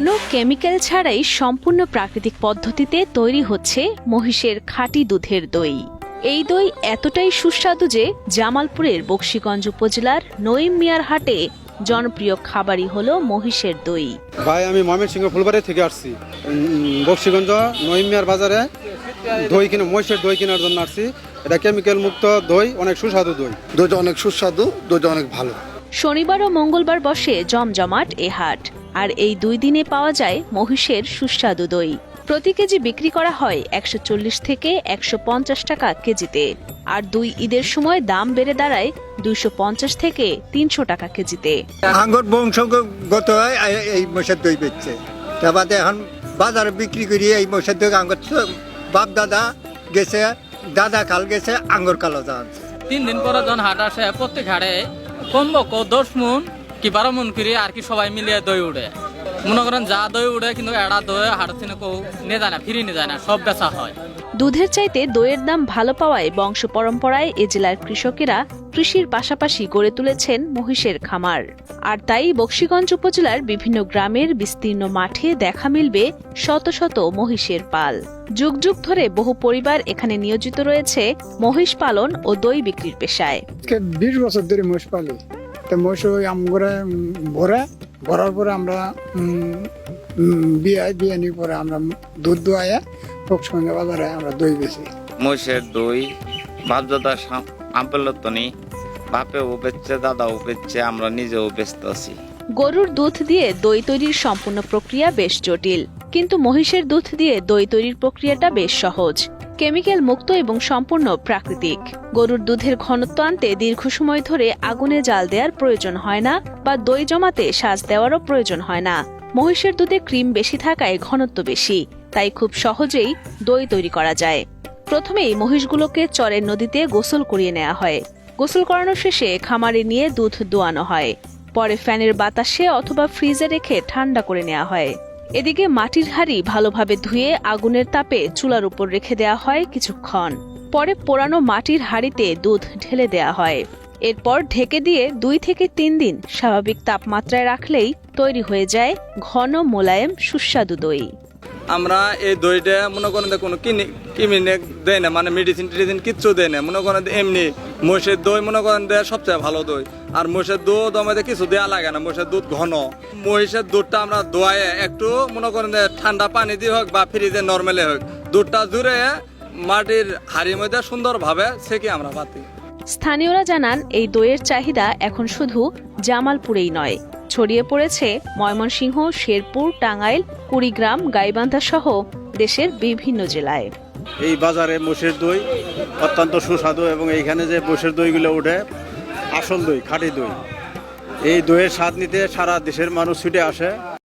কোনো কেমিক্যাল ছাড়াই সম্পূর্ণ প্রাকৃতিক পদ্ধতিতে তৈরি হচ্ছে মহিষের খাঁটি দুধের দই। এই দই এতটাই সুস্বাদু যে জামালপুরের বক্সিগঞ্জ উপজেলার নইম মিয়ার হাটে জনপ্রিয় খাবারই হলো মহিষের দই। ভাই আমি ময়মনসিংহ ফুলবাড়ি থেকে আসছি। বক্সিগঞ্জ নইমিয়ার বাজারে দই কিনে মহিষের দই কেনার জন্য আসছি। এটা কেমিক্যাল মুক্ত দই অনেক সুস্বাদু দই। দইটা অনেক সুস্বাদু দইটা অনেক ভালো। শনিবার ও মঙ্গলবার বসে জমজমাট এ হাট। আর এই দুই দিনে পাওয়া যায় মহিষের সুস্বাদু দই। প্রতি কেজি বিক্রি করা হয় একশো চল্লিশ থেকে একশো পঞ্চাশ টাকা কেজিতে। আর দুই ঈদের সময় দাম বেড়ে দাঁড়ায় দুইশো পঞ্চাশ থেকে তিনশো টাকা কেজিতে। আঙ্গুর বংশগত হয় এই- মশের দই বেচছে। তা বাদে এখন বাজারে বিক্রি করি এই মশের দই আঙ্গুর বাপ দাদা গেছে দাদা কাল গেছে আঙ্গুর কালো জানছে তিন দিন পরে যখন হাট আসে প্রত্যেক হাটে কমবক দশ মন কি বারো মন করে আর কি সবাই মিলিয়ে দই উড়ে। মনে করেন যা দই উড়ে কিন্তু এড়া দই হাট থেকে কেউ নিয়ে যায় না ফিরিয়ে নিয়ে যায় না সব বেচা হয়। দুধের চাইতে দইয়ের দাম ভালো পাওয়ায় বংশ পরম্পরায় এ জেলার কৃষকেরা কৃষির পাশাপাশি গড়ে তুলেছেন মহিষের খামার। আর তাই বক্সিগঞ্জ উপজেলার বিভিন্ন গ্রামের বিস্তীর্ণ মাঠে দেখা মিলবে শত শত মহিষের পাল। যুগ যুগ ধরে বহু পরিবার এখানে নিয়োজিত রয়েছে মহিষ পালন ও দই বিক্রির পেশায়। বিশ বছর ধরে মোষ পালি। তো মোষ ওই আমগরে ভরে ভরার পরে আমরা বিয়াই বিয়ানির পরে আমরা দুধ দোয়াইয়া ফোকসঙ্গে বাজারে আমরা দই বেছি মহিষের দই বাপদাদা আপেলতনি বাপেও বেচছে দাদাও বেচছে আমরা নিজেও ব্যস্ত আছি। গরুর দুধ দিয়ে দই তৈরির সম্পূর্ণ প্রক্রিয়া বেশ জটিল কিন্তু মহিষের দুধ দিয়ে দই তৈরির প্রক্রিয়াটা বেশ সহজ। কেমিক্যাল মুক্ত এবং সম্পূর্ণ প্রাকৃতিক। গরুর দুধের ঘনত্ব আনতে দীর্ঘ সময় ধরে আগুনে জাল দেওয়ার প্রয়োজন হয় না বা দই জমাতে সাজ দেওয়ারও প্রয়োজন হয় না। মহিষের দুধে ক্রিম বেশি থাকায় ঘনত্ব বেশি, তাই খুব সহজেই দই তৈরি করা যায়। প্রথমেই মহিষগুলোকে চরের নদীতে গোসল করিয়ে নেওয়া হয়। গোসল করানো শেষে খামারে নিয়ে দুধ দোয়ানো হয়। পরে ফ্যানের বাতাসে অথবা ফ্রিজে রেখে ঠান্ডা করে নেওয়া হয়। এদিকে মাটির হাড়ি ভালোভাবে ধুয়ে আগুনের তাপে চুলার উপর রেখে দেওয়া হয় কিছুক্ষণ। পরে পোড়ানো মাটির হাড়িতে দুধ ঢেলে দেওয়া হয়। এরপর ঢেকে দিয়ে দুই থেকে তিন দিন স্বাভাবিক তাপমাত্রায় রাখলেই তৈরি হয়ে যায় ঘন মোলায়েম সুস্বাদু দই। আমরা এই দইটা মনে করেন কোনো কিনে কিমিনে দেয় না মানে মেডিসিন টেডিসিন কিচ্ছু দেয় না। মনে করেন এমনি মহিষের দই মনে করেন দেয় সবচেয়ে ভালো দই। আর মহিষের দুধ আমাদের কিছু দেওয়া লাগে না, মহিষের দুধ ঘন। মহিষের দুধটা আমরা দোয়ায় একটু মনে করেন ঠান্ডা পানি দিয়ে হোক বা ফ্রিজে নর্মালে হোক, দুধটা জুড়ে মাটির হাড়ির মধ্যে সুন্দরভাবে সেকে আমরা পাতি স্থানীয়রা জানান, এই দইয়ের চাহিদা এখন শুধু জামালপুরেই নয়। ছড়িয়ে পড়েছে ময়মনসিংহ, শেরপুর, টাঙ্গাইল, কুড়িগ্রাম, গাইবান্ধা সহ দেশের বিভিন্ন জেলায়। এই বাজারে মোষের দই অত্যন্ত সুস্বাদু এবং এইখানে যে মোষের দইগুলো ওঠে, আসল দই, খাঁটি দই, এই দইয়ের স্বাদ নিতে সারা দেশের মানুষ ছুটে আসে।